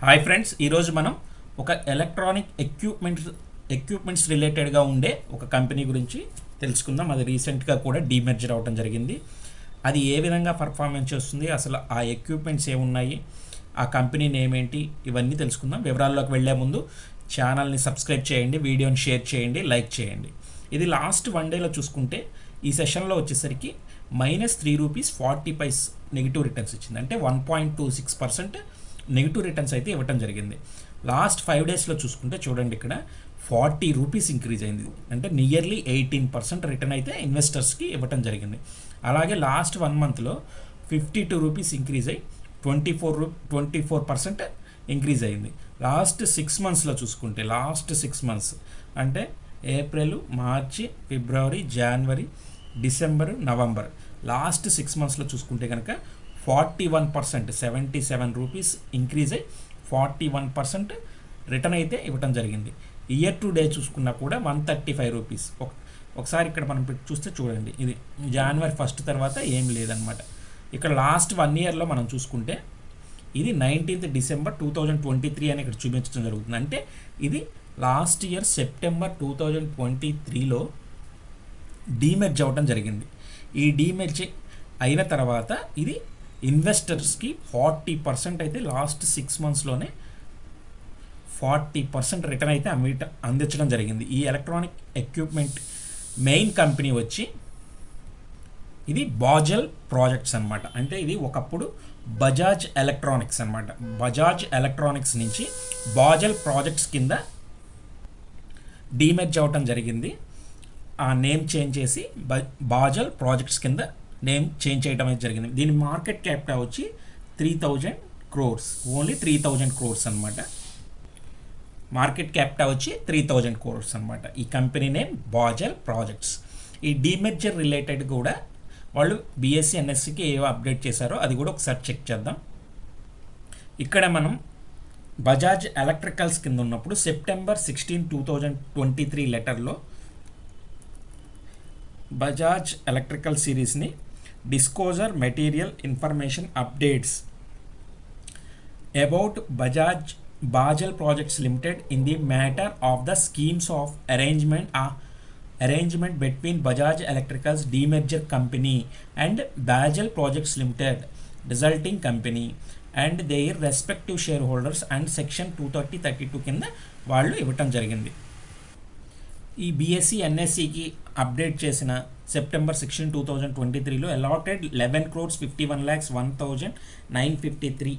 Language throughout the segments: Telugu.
హాయ్ ఫ్రెండ్స్ ఈరోజు మనం ఒక ఎలక్ట్రానిక్ ఎక్విప్మెంట్స్ ఎక్విప్మెంట్స్ రిలేటెడ్గా ఉండే ఒక కంపెనీ గురించి తెలుసుకుందాం. అది రీసెంట్గా కూడా డీమెర్జర్ అవడం జరిగింది. అది ఏ విధంగా పర్ఫార్మెన్స్ చేస్తుంది అసలు ఆ ఎక్విప్మెంట్స్ ఏమున్నాయి ఆ కంపెనీ నేమ్ ఏంటి ఇవన్నీ తెలుసుకుందాం. వివరాల్లోకి వెళ్ళే ముందు ఛానల్ని సబ్స్క్రైబ్ చేయండి వీడియోని షేర్ చేయండి లైక్ చేయండి. ఇది లాస్ట్ వన్ డేలో చూసుకుంటే ఈ సెషన్లో వచ్చేసరికి minus three rupees forty paise negative returns ఇచ్చింది. అంటే one point two six percent negative returns అయితే ఇవ్వటం జరిగింది. లాస్ట్ ఫైవ్ డేస్లో చూసుకుంటే చూడండి ఇక్కడ ఫార్టీ రూపీస్ ఇంక్రీజ్ అయింది. అంటే నియర్లీ ఎయిటీన్ పర్సెంట్ రిటర్న్ అయితే ఇన్వెస్టర్స్కి ఇవ్వటం జరిగింది. అలాగే లాస్ట్ వన్ మంత్లో ఫిఫ్టీ టూ రూపీస్ ఇంక్రీజ్ అయ్యి ట్వంటీ ఫోర్ రూ ట్వంటీ ఫోర్ పర్సెంట్ ఇంక్రీజ్ అయింది. లాస్ట్ సిక్స్ మంత్స్లో చూసుకుంటే లాస్ట్ సిక్స్ మంత్స్ అంటే April March February January December November last six మంత్స్లో చూసుకుంటే కనుక forty one percent seventy seven rupees increase అయ్యి ఫార్టీ వన్ పర్సెంట్ రిటర్న్ అయితే ఇవ్వటం జరిగింది. ఇయర్ టు డే చూసుకున్నా కూడా వన్ థర్టీ ఫైవ్ రూపీస్. ఒకసారి ఇక్కడ మనం చూస్తే చూడండి. ఇది జనవరి ఫస్ట్ తర్వాత ఏం లేదనమాట ఇక్కడ లాస్ట్ వన్ ఇయర్లో మనం చూసుకుంటే ఇది nineteenth December two thousand twenty three అని ఇక్కడ చూపించడం జరుగుతుంది. అంటే ఇది last year September two thousand twenty త్రీలో డీమెర్జ్ అవ్వడం జరిగింది. ఈ డీమెర్జ్ అయిన తర్వాత ఇది ఇన్వెస్టర్స్కి ఫార్టీ పర్సెంట్ అయితే లాస్ట్ సిక్స్ మంత్స్లోనే ఫార్టీ పర్సెంట్ రిటర్న్ అయితే అమ్మిట అందించడం జరిగింది. ఈ ఎలక్ట్రానిక్ ఎక్విప్మెంట్ మెయిన్ కంపెనీ వచ్చి ఇది బాజల్ ప్రాజెక్ట్స్ అనమాట అంటే ఇది ఒకప్పుడు బజాజ్ ఎలక్ట్రానిక్స్ అనమాట బజాజ్ ఎలక్ట్రానిక్స్ నుంచి బాజల్ ప్రాజెక్ట్స్ కింద డీమెర్జ్ అవటం జరిగింది. ఆ నేమ్ చేంజ్ చేసి బ బాజల్ ప్రాజెక్ట్స్ కింద నేమ్ చేంజ్ చేయడం అనేది జరిగింది. దీని మార్కెట్ క్యాపిటల్ వచ్చి three thousand crores only three thousand crores అనమాట మార్కెట్ క్యాపిటల్ వచ్చి త్రీ థౌజండ్ క్రోర్స్ అనమాట ఈ కంపెనీ నేమ్ బాజల్ ప్రాజెక్ట్స్. ఈ డీమెర్జర్ రిలేటెడ్ కూడా వాళ్ళు బీఎస్సీ ఎన్ఎస్సికి ఏవో అప్డేట్ చేశారో అది కూడా ఒకసారి చెక్ చేద్దాం. ఇక్కడ మనం బజాజ్ ఎలక్ట్రికల్స్ కింద ఉన్నప్పుడు September sixteen two thousand twenty three లెటర్లో బజాజ్ ఎలక్ట్రికల్ సిరీస్ని disclosure material information updates about Bajaj Bajel projects limited in the matter of the schemes of arrangement arrangement between Bajaj Electricals demerger company and Bajal Projects Limited resulting company and their respective shareholders and section two thirty thirty two కింద వాళ్ళు ఇవ్వటం జరిగింది ఈ బీఎస్సీ ఎన్ఎస్సికి అప్డేట్ చేసిన September sixteen two thousand twenty త్రీలో allotted eleven crores fifty one lakhs one thousand nine fifty three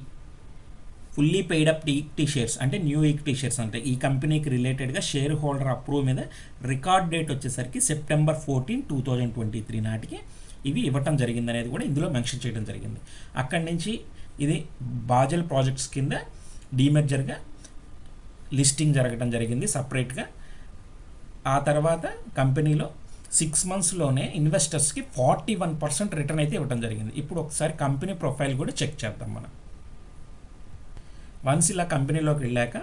fully paid up equity shares అంటే న్యూ ఈక్టీ షేర్స్ అంటే ఈ కంపెనీకి రిలేటెడ్గా షేర్ హోల్డర్ అప్రూవ్ మీద రికార్డ్ డేట్ వచ్చేసరికి September fourteen two thousand twenty three నాటికి ఇవి ఇవ్వటం జరిగింది అనేది కూడా ఇందులో మెన్షన్ చేయడం జరిగింది. అక్కడి నుంచి ఇది బాజల్ ప్రాజెక్ట్స్ కింద డీమెర్జర్గా లిస్టింగ్ జరగడం జరిగింది సపరేట్గా ఆ తర్వాత కంపెనీలో సిక్స్ మంత్స్లోనే ఇన్వెస్టర్స్కి ఫార్టీ వన్ పర్సెంట్ రిటర్న్ అయితే ఇవ్వడం జరిగింది. ఇప్పుడు ఒకసారి కంపెనీ ప్రొఫైల్ కూడా చెక్ చేద్దాం మనం. వన్స్ ఇలా కంపెనీలోకి వెళ్ళాక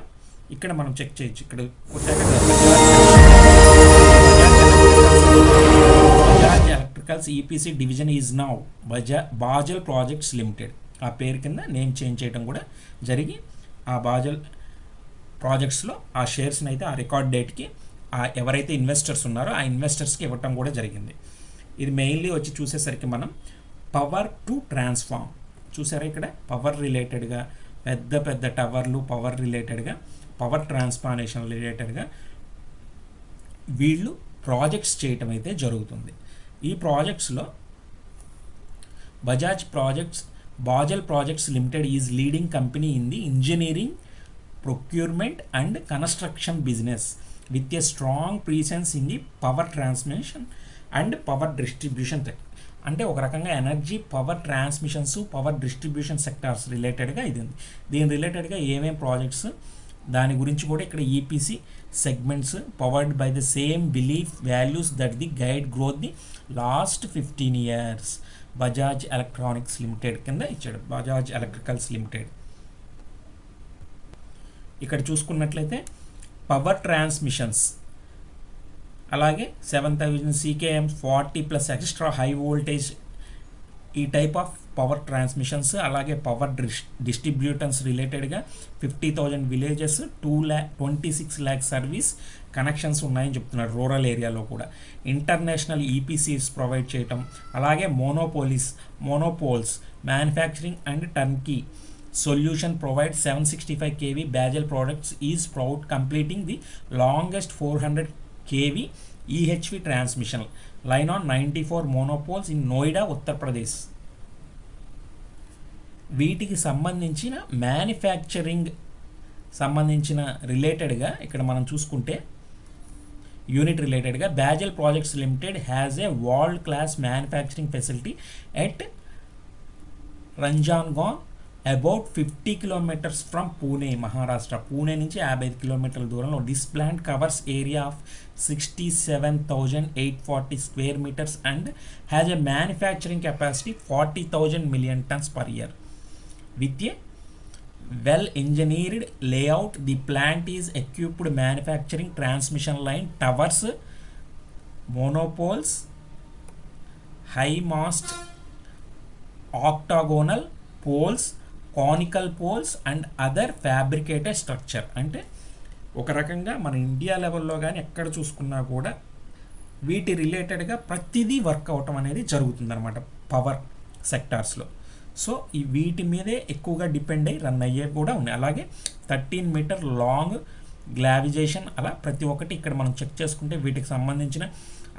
ఇక్కడ మనం చెక్ చేయొచ్చు. ఇక్కడ Bajaj electricals EPC division is now బజా Bajel projects limited ఆ పేరు కింద నేమ్ చేంజ్ చేయడం కూడా జరిగి ఆ బాజల్ ప్రాజెక్ట్స్లో ఆ షేర్స్ని అయితే ఆ రికార్డ్ డేట్కి ఎవరైతే ఇన్వెస్టర్స్ ఉన్నారో ఆ ఇన్వెస్టర్స్కి ఇవ్వటం కూడా జరిగింది. ఇది మెయిన్లీ వచ్చి చూసేసరికి మనం పవర్ టు ట్రాన్స్ఫార్మ్ చూసారా ఇక్కడ? పవర్ రిలేటెడ్గా పెద్ద పెద్ద టవర్లు పవర్ రిలేటెడ్గా పవర్ ట్రాన్స్ఫార్మేషన్ రిలేటెడ్గా వీళ్ళు ప్రాజెక్ట్స్ చేయటం అయితే జరుగుతుంది. ఈ ప్రాజెక్ట్స్లో Bajaj projects Bajel projects limited is leading company in the engineering procurement and construction business with a strong presence in the power transmission and power distribution అంటే ఒక రకంగా energy power transmissions power distribution sectors రిలేటెడ్గా ఇది ఉంది. దీని రిలేటెడ్గా ఏమేమి ప్రాజెక్ట్స్ దాని గురించి కూడా ఇక్కడ EPC segments powered by the same belief values that the guide growth the last fifteen years Bajaj electronics limited కింద ఇచ్చాడు. బజాజ్ ఎలక్ట్రికల్స్ లిమిటెడ్ ఇక్కడ చూసుకున్నట్లయితే పవర్ ట్రాన్స్మిషన్స్. అలాగే seven thousand CKM forty plus extra high voltage ఈ టైప్ ఆఫ్ పవర్ ట్రాన్స్మిషన్స్ అలాగే పవర్ డిస్ డిస్ట్రిబ్యూటర్స్ రిలేటెడ్గా fifty thousand villages two lakh twenty six lakh service connections ఉన్నాయని చెప్తున్నారు రూరల్ ఏరియాలో కూడా. ఇంటర్నేషనల్ ఈపీసీస్ ప్రొవైడ్ చేయటం అలాగే monopoles monopoles manufacturing and turnkey solution provide seven sixty five KV Bajel products is proud completing the longest four hundred KV EHV transmission line on ninety four monopoles in Noida Uttar Pradesh వీటికి సంబంధించిన మ్యానుఫ్యాక్చరింగ్ సంబంధించిన రిలేటెడ్గా ఇక్కడ మనం చూసుకుంటే యూనిట్ రిలేటెడ్గా Bajel projects limited has a world class manufacturing facility at Ranjangaon about fifty kilometres from Pune Maharashtra Pune నుంచి యాభై ఐదు కిలోమీటర్ల దూరంలో this plant covers area of sixty seven thousand eight forty square metres and has a manufacturing capacity forty thousand million tons per year with a well engineered layout the plant is equipped manufacturing transmission line towers monopoles high mast octagonal poles conical poles and other fabricated structure అంటే ఒక రకంగా మన ఇండియా లెవెల్లో కానీ ఎక్కడ చూసుకున్నా కూడా వీటి రిలేటెడ్గా ప్రతిదీ వర్క్ అవటం అనేది జరుగుతుందన్నమాట పవర్ సెక్టార్స్లో సో ఈ వీటి మీదే ఎక్కువగా డిపెండ్ అయ్యి రన్ అయ్యే కూడా ఉన్నాయి. అలాగే థర్టీన్ మీటర్ లాంగ్ గ్లావిజేషన్ అలా ప్రతి ఒక్కటి ఇక్కడ మనం చెక్ చేసుకుంటే వీటికి సంబంధించిన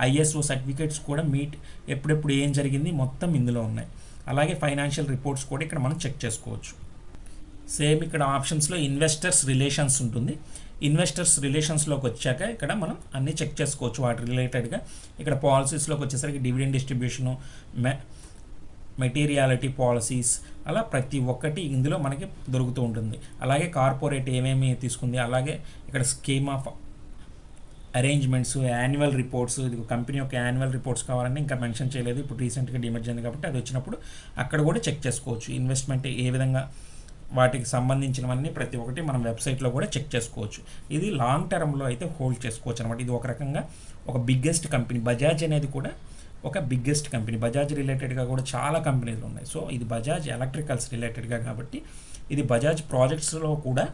ఐఎస్ఓ సర్టిఫికేట్స్ కూడా మీట్ ఎప్పుడెప్పుడు ఏం జరిగింది మొత్తం ఇందులో ఉన్నాయి. అలాగే ఫైనాన్షియల్ రిపోర్ట్స్ కూడా ఇక్కడ మనం చెక్ చేసుకోవచ్చు. సేమ్ ఇక్కడ ఆప్షన్స్లో ఇన్వెస్టర్స్ రిలేషన్స్ ఉంటుంది. ఇన్వెస్టర్స్ రిలేషన్స్లోకి వచ్చాక ఇక్కడ మనం అన్నీ చెక్ చేసుకోవచ్చు వాటి రిలేటెడ్గా ఇక్కడ పాలసీస్లోకి వచ్చేసరికి డివిడెండ్ డిస్ట్రిబ్యూషను మె మెటీరియాలిటీ పాలసీస్ అలా ప్రతి ఒక్కటి ఇందులో మనకి దొరుకుతూ ఉంటుంది. అలాగే కార్పొరేట్ ఏమేమి తీసుకుంది అలాగే ఇక్కడ scheme of arrangements annual reports ఇది కంపెనీ యొక్క యాన్యువల్ రిపోర్ట్స్ కావాలంటే ఇంకా మెన్షన్ చేయలేదు. ఇప్పుడు రీసెంట్గా డిమర్జ్ అయింది కాబట్టి అది వచ్చినప్పుడు అక్కడ కూడా చెక్ చేసుకోవచ్చు. ఇన్వెస్ట్మెంట్ ఏ విధంగా వాటికి సంబంధించినవన్నీ ప్రతి ఒక్కటి మనం వెబ్సైట్లో కూడా చెక్ చేసుకోవచ్చు. ఇది లాంగ్ టర్మ్లో అయితే హోల్డ్ చేసుకోవచ్చు అనమాట ఇది ఒక రకంగా ఒక బిగ్గెస్ట్ కంపెనీ బజాజ్ అనేది కూడా ఒక బిగ్గెస్ట్ కంపెనీ బజాజ్ రిలేటెడ్గా కూడా చాలా కంపెనీలు ఉన్నాయి. సో ఇది బజాజ్ ఎలక్ట్రికల్స్ రిలేటెడ్గా కాబట్టి ఇది బజాజ్ ప్రాజెక్ట్స్లో కూడా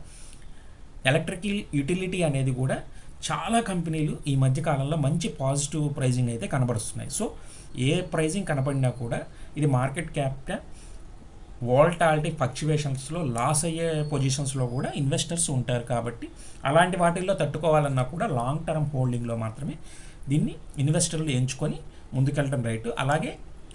ఎలక్ట్రికల్ యూటిలిటీ అనేది కూడా చాలా కంపెనీలు ఈ మధ్య కాలంలో మంచి పాజిటివ్ ప్రైజింగ్ అయితే కనబడుస్తున్నాయి. సో ఏ ప్రైజింగ్ కనపడినా కూడా ఇది మార్కెట్ క్యాప్గా వాల్టాలిటీ ఫ్లక్చువేషన్స్లో లాస్ అయ్యే పొజిషన్స్లో కూడా ఇన్వెస్టర్స్ ఉంటారు కాబట్టి అలాంటి వాటిల్లో తట్టుకోవాలన్నా కూడా లాంగ్ టర్మ్ హోల్డింగ్లో మాత్రమే దీన్ని ఇన్వెస్టర్లు ఎంచుకొని ముందుకెళ్ళడం రైట్. అలాగే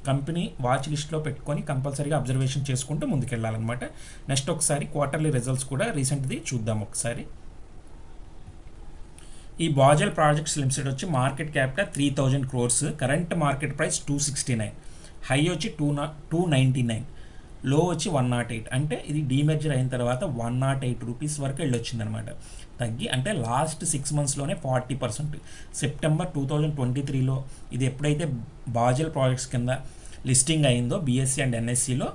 కంపెనీ వాచ్ లిస్ట్లో పెట్టుకొని కంపల్సరీగా అబ్జర్వేషన్ చేసుకుంటూ ముందుకెళ్ళాలన్నమాట. నెక్స్ట్ ఒకసారి క్వార్టర్లీ రిజల్ట్స్ కూడా రీసెంట్ది చూద్దాం ఒకసారి. ఈ బాజల్ ప్రాజెక్ట్స్ లిమిటెడ్ వచ్చి market capital three thousand crores current market price two sixty nine high వచ్చి టూ నా టూ నైంటీ నైన్లో వచ్చి వన్ నాట్ ఎయిట్ అంటే ఇది డీమెర్జర్ అయిన తర్వాత వన్ నాట్ ఎయిట్ రూపీస్ వరకు వెళ్ళొచ్చింది అనమాట తగ్గి అంటే last six మంత్స్లోనే forty percent September two thousand twenty త్రీలో ఇది ఎప్పుడైతే బాజల్ ప్రాజెక్ట్స్ కింద లిస్టింగ్ అయిందో బీఎస్సీ అండ్ ఎన్ఎస్సిలో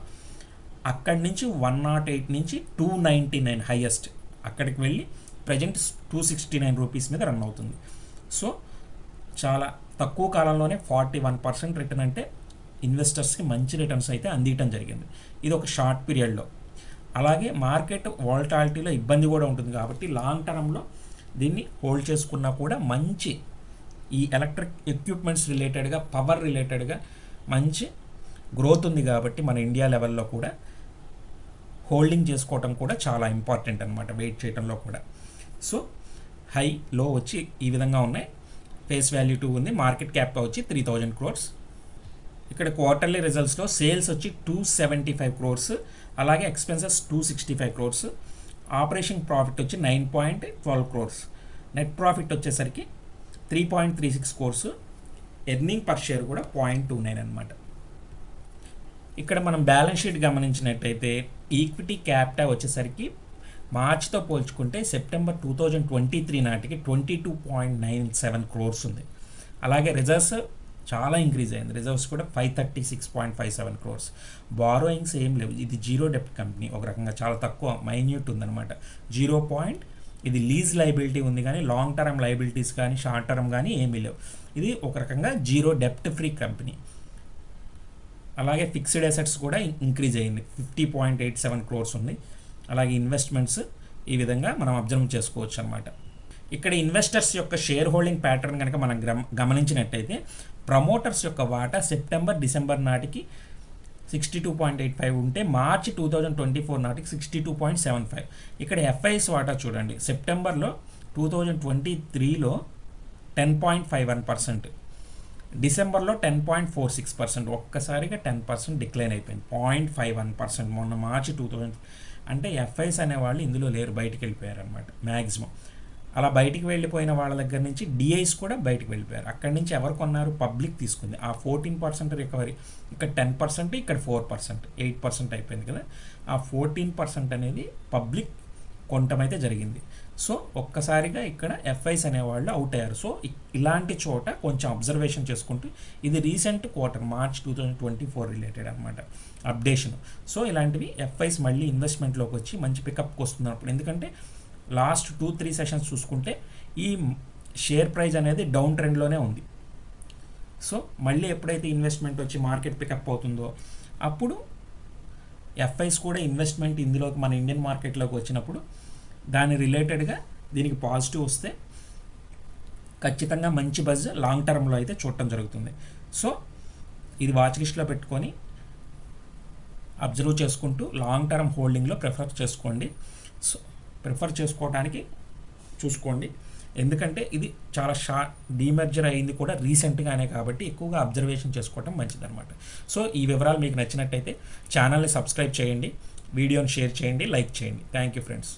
అక్కడి నుంచి వన్ నాట్ ఎయిట్ నుంచి టూ నైంటీ నైన్ హైయెస్ట్ అక్కడికి వెళ్ళి present two sixty nine rupees మీద రన్ అవుతుంది. సో చాలా తక్కువ కాలంలోనే ఫార్టీ వన్ పర్సెంట్ రిటర్న్ అంటే ఇన్వెస్టర్స్కి మంచి రిటర్న్స్ అయితే అందించడం జరిగింది. ఇది ఒక షార్ట్ పీరియడ్లో. అలాగే మార్కెట్ వాల్టాలిటీలో ఇబ్బంది కూడా ఉంటుంది కాబట్టి లాంగ్ టర్మ్లో దీన్ని హోల్డ్ చేసుకున్నా కూడా మంచి ఈ ఎలక్ట్రిక్ ఎక్విప్మెంట్స్ రిలేటెడ్గా పవర్ రిలేటెడ్గా మంచి గ్రోత్ ఉంది కాబట్టి మన ఇండియా లెవెల్లో కూడా హోల్డింగ్ చేసుకోవటం కూడా చాలా ఇంపార్టెంట్ అనమాట వెయిట్ చేయడంలో కూడా. సో హై లో వచ్చి ఈ విధంగా ఉన్నాయి. ఫేస్ వాల్యూ టూ ఉంది మార్కెట్ క్యాప్ వచ్చి త్రీ థౌజండ్ క్రోర్స్ ఇక్కడ క్వార్టర్లీ రిజల్ట్స్లో సేల్స్ వచ్చి టూ సెవెంటీ ఫైవ్ క్రోర్స్ అలాగే expenses two sixty five crores operation profit వచ్చి nine point twelve crores net profit వచ్చేసరికి three point three six crores earning per share కూడా పాయింట్ టూ నైన్ అనమాట ఇక్కడ మనం బ్యాలెన్స్ షీట్ గమనించినట్టయితే ఈక్విటీ క్యాపిటల్ వచ్చేసరికి మార్చ్తో పోల్చుకుంటే September two thousand twenty three నాటికి twenty two point nine seven crores ఉంది. అలాగే రిజర్వ్స్ చాలా ఇంక్రీజ్ అయింది. రిజర్వ్స్ కూడా five thirty six point five seven crores. Borrowings ఏం లేవు. ఇది జీరో డెప్ట్ కంపెనీ. ఒక రకంగా చాలా తక్కువ మైన్యూట్ ఉందన్నమాట. Zero point. ఇది లీజ్ లైబిలిటీ ఉంది కానీ లాంగ్ టర్మ్ లైబిలిటీస్ కానీ షార్ట్ టర్మ్ కానీ ఏమీ లేవు. ఇది ఒక రకంగా జీరో డెప్ట్ ఫ్రీ కంపెనీ. అలాగే ఫిక్స్డ్ అసెట్స్ కూడా ఇంక్రీజ్ అయింది. Fifty point eight seven crores ఉంది. అలాగే ఇన్వెస్ట్మెంట్స్ ఈ విధంగా మనం అబ్జర్వ్ చేసుకోవచ్చు అనమాట ఇక్కడ ఇన్వెస్టర్స్ యొక్క షేర్ హోల్డింగ్ ప్యాటర్న్ కనుక మనం గమనించినట్టయితే ప్రమోటర్స్ యొక్క వాటా సెప్టెంబర్ డిసెంబర్ నాటికి sixty two point eight five ఉంటే March two thousand twenty four నాటికి sixty two point seven five ఇక్కడ ఎఫ్ఐఎస్ వాటా చూడండి. సెప్టెంబర్లో టూ థౌజండ్ ట్వంటీ త్రీలో ten point five one percent డిసెంబర్లో ten point four six percent ఒక్కసారిగా టెన్ పర్సెంట్ డిక్లైన్ అయిపోయింది. పాయింట్ ఫైవ్ వన్ పర్సెంట్ మొన్న మార్చి టూ థౌజండ్ అంటే ఎఫ్ఐస్ అనేవాళ్ళు ఇందులో లేరు బయటికి వెళ్ళిపోయారు అనమాట మ్యాక్సిమం అలా బయటికి వెళ్ళిపోయిన వాళ్ళ దగ్గర నుంచి డిఐస్ కూడా బయటికి వెళ్ళిపోయారు. అక్కడి నుంచి ఎవరు కొన్నారు? పబ్లిక్ తీసుకుంది. ఆ ఫోర్టీన్ పర్సెంట్ రికవరీ ఇక్కడ టెన్ పర్సెంట్ ఇక్కడ ఫోర్ పర్సెంట్ ఎయిట్ పర్సెంట్ అయిపోయింది కదా. ఆ ఫోర్టీన్ పర్సెంట్ అనేది పబ్లిక్ కొంటమైతే జరిగింది. సో ఒక్కసారిగా ఇక్కడ ఎఫ్ఐస్ అనేవాళ్ళు అవుట్ అయ్యారు. సో ఇలాంటి చోట కొంచెం అబ్జర్వేషన్ చేసుకుంటూ ఇది recent quarter March two thousand twenty four related అనమాట అప్డేషన్ సో ఇలాంటివి ఎఫ్ఐస్ మళ్ళీ ఇన్వెస్ట్మెంట్లోకి వచ్చి మంచి పికప్కి వస్తున్నప్పుడు. ఎందుకంటే లాస్ట్ టూ త్రీ సెషన్స్ చూసుకుంటే ఈ షేర్ ప్రైస్ అనేది డౌన్ ట్రెండ్లోనే ఉంది. సో మళ్ళీ ఎప్పుడైతే ఇన్వెస్ట్మెంట్ వచ్చి మార్కెట్ పికప్ అవుతుందో అప్పుడు ఎఫ్ఐస్ కూడా ఇన్వెస్ట్మెంట్ ఇందులోకి మన ఇండియన్ మార్కెట్లోకి వచ్చినప్పుడు దాని రిలేటెడ్గా దీనికి పాజిటివ్ వస్తే ఖచ్చితంగా మంచి బజ్ లాంగ్ టర్మ్లో అయితే చూడటం జరుగుతుంది. సో ఇది వాచ్ లిస్ట్లో పెట్టుకొని అబ్జర్వ్ చేసుకుంటూ లాంగ్ టర్మ్ హోల్డింగ్లో ప్రిఫర్ చేసుకోండి. సో ప్రిఫర్ చేసుకోవడానికి చూసుకోండి. ఎందుకంటే ఇది చాలా షార్ట్ డీమర్జర్ అయింది కూడా రీసెంట్గానే కాబట్టి ఎక్కువగా అబ్జర్వేషన్ చేసుకోవటం మంచిదన్నమాట సో ఈ వివరాలు మీకు నచ్చినట్టయితే ఛానల్ని సబ్స్క్రైబ్ చేయండి. వీడియోని షేర్ చేయండి. లైక్ చేయండి. Thank you friends